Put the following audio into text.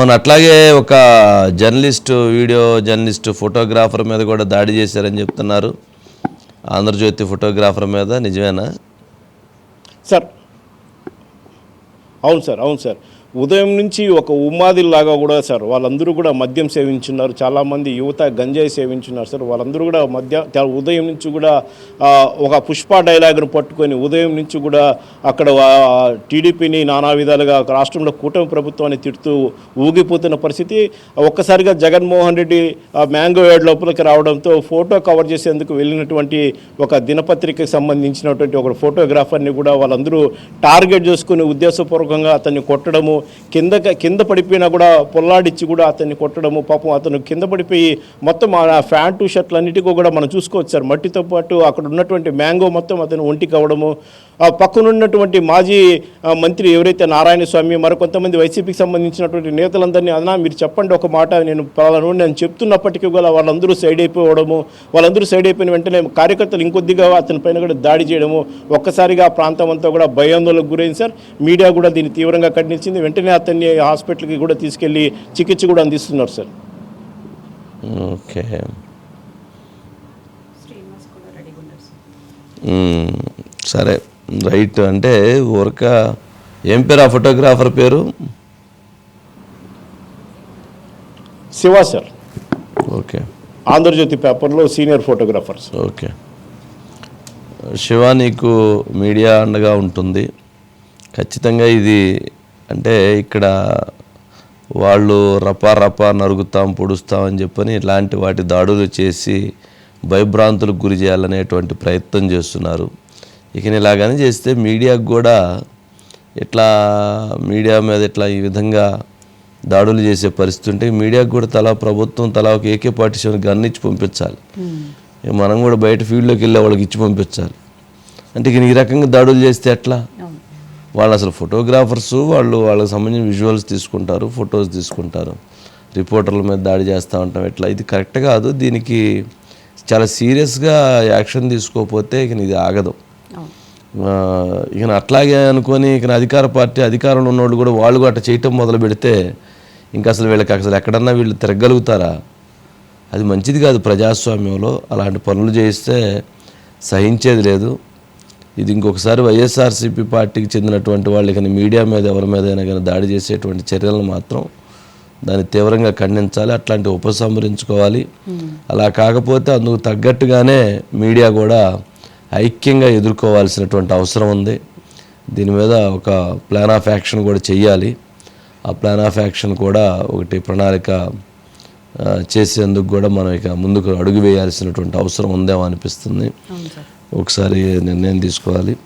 అవును అట్లాగే ఒక జర్నలిస్ట్ వీడియో జర్నలిస్ట్ ఫోటోగ్రాఫర్ మీద కూడా దాడి చేశారని చెప్తున్నారు. ఆంధ్రజ్యోతి ఫోటోగ్రాఫర్ మీద నిజమేనా? సార్. అవును సార్ అవును సార్. ఉదయం నుంచి ఒక ఉమ్మాదిలాగా కూడా సార్ వాళ్ళందరూ కూడా మద్యం సేవించున్నారు. చాలామంది యువత గంజాయి సేవించున్నారు సార్. వాళ్ళందరూ కూడా మద్య ఉదయం నుంచి కూడా ఒక పుష్ప డైలాగ్ను పట్టుకొని ఉదయం నుంచి కూడా అక్కడ టీడీపీని నానా విధాలుగా రాష్ట్రంలో కూటమి ప్రభుత్వాన్ని తిడుతూ ఊగిపోతున్న పరిస్థితి. ఒక్కసారిగా జగన్మోహన్ రెడ్డి మ్యాంగో యాడ్ లోపలికి రావడంతో ఫోటో కవర్ చేసేందుకు వెళ్ళినటువంటి ఒక దినపత్రికకి సంబంధించినటువంటి ఒక ఫోటోగ్రాఫర్ని కూడా వాళ్ళందరూ టార్గెట్ చేసుకుని ఉద్దేశపూర్వకంగా అతన్ని కొట్టడము కింద కింద పడిపోయినా కూడా పొల్లాడిచ్చి కూడా అతన్ని కొట్టడము పాపం అతను కింద పడిపోయి మొత్తం ఆ ఫ్యాంటు షర్ట్లు అన్నిటికీ కూడా మనం చూసుకోవచ్చు సార్ మట్టితో పాటు అక్కడ ఉన్నటువంటి మ్యాంగో మొత్తం అతను ఒంటికి అవ్వడము ఆ పక్కనున్నటువంటి మాజీ మంత్రి ఎవరైతే నారాయణ స్వామి మరికొంతమంది వైసీపీకి సంబంధించినటువంటి నేతలందరినీ అన్నా మీరు చెప్పండి ఒక మాట నేను పలానా నేను చెప్తున్నప్పటికీ కూడా వాళ్ళందరూ సైడ్ అయిపోవడము. వాళ్ళందరూ సైడ్ అయిపోయిన వెంటనే కార్యకర్తలు ఇంకొద్దిగా అతని పైన కూడా దాడి చేయడము. ఒక్కసారిగా ఆ ప్రాంతం అంతా కూడా భయాందోళనకు గురైంది సార్. మీడియా కూడా దీన్ని తీవ్రంగా ఖండించింది. వెంటనే అతన్ని హాస్పిటల్కి కూడా తీసుకెళ్ళి చికిత్స కూడా అందిస్తున్నారు సార్. ఓకే. సార్. రైట్. అంటే ఊరక ఏం పేరు ఆ ఫోటోగ్రాఫర్ పేరు? శివ సార్. ఓకే. ఆంధ్రజ్యోతి పేపర్లో సీనియర్ ఫోటోగ్రాఫర్ ఓకే. శివ నీకు మీడియా అండగా ఉంటుంది. ఖచ్చితంగా ఇది అంటే ఇక్కడ వాళ్ళు రపా రపా నరుగుతాం పొడుస్తాం అని చెప్పని ఇలాంటి వాటి దాడులు చేసి భయభ్రాంతులకు గురి చేయాలనేటువంటి ప్రయత్నం చేస్తున్నారు. ఇక ఇలాగని చేస్తే మీడియాకు కూడా ఇట్లా మీడియా మీద ఇట్లా ఈ విధంగా దాడులు చేసే పరిస్థితి ఉంటే మీడియాకు కూడా తలా ప్రభుత్వం తలా ఒక ఏకే పార్టీ గన్ ఇచ్చి పంపించాలి ఇక మనం కూడా బయట ఫీల్డ్లోకి వెళ్ళే వాళ్ళకి ఇచ్చి పంపించాలి. అంటే ఇక ఈ రకంగా దాడులు చేస్తే ఎట్లా? వాళ్ళు అసలు ఫోటోగ్రాఫర్స్ వాళ్ళు వాళ్ళకి సంబంధించిన విజువల్స్ తీసుకుంటారు ఫొటోస్ తీసుకుంటారు. రిపోర్టర్ల మీద దాడి చేస్తూ ఉంటాం ఎట్లా? ఇది కరెక్ట్ కాదు. దీనికి చాలా సీరియస్గా యాక్షన్ తీసుకోకపోతే ఇక ఇది ఆగదు. ఇక అట్లాగే అనుకొని ఇక అధికార పార్టీ అధికారంలో ఉన్నోళ్ళు కూడా వాళ్ళు కూడా అట్లా చేయటం మొదలు పెడితే ఇంకా అసలు వీళ్ళకి అసలు ఎక్కడన్నా వీళ్ళు తిరగలుగుతారా? అది మంచిది కాదు ప్రజాస్వామ్యంలో. అలాంటి పనులు చేయిస్తే సహించేది లేదు. ఇది ఇంకొకసారి వైఎస్ఆర్సీపీ పార్టీకి చెందినటువంటి వాళ్ళు కానీ మీడియా మీద ఎవరి మీద అయినా కానీ దాడి చేసేటువంటి చర్యలను మాత్రం దాన్ని తీవ్రంగా ఖండించాలి అట్లాంటి ఉపసంహరించుకోవాలి. అలా కాకపోతే అందుకు తగ్గట్టుగానే మీడియా కూడా ఐక్యంగా ఎదుర్కోవాల్సినటువంటి అవసరం ఉంది. దీని మీద ఒక ప్లాన్ ఆఫ్ యాక్షన్ కూడా చెయ్యాలి. ఆ ప్లాన్ ఆఫ్ యాక్షన్ కూడా ఒకటి ప్రణాళిక చేసేందుకు కూడా మనం ఇక ముందుకు అడుగు వేయాల్సినటువంటి అవసరం ఉందేమో అనిపిస్తుంది. ఒకసారి నిర్ణయం తీసుకోవాలి?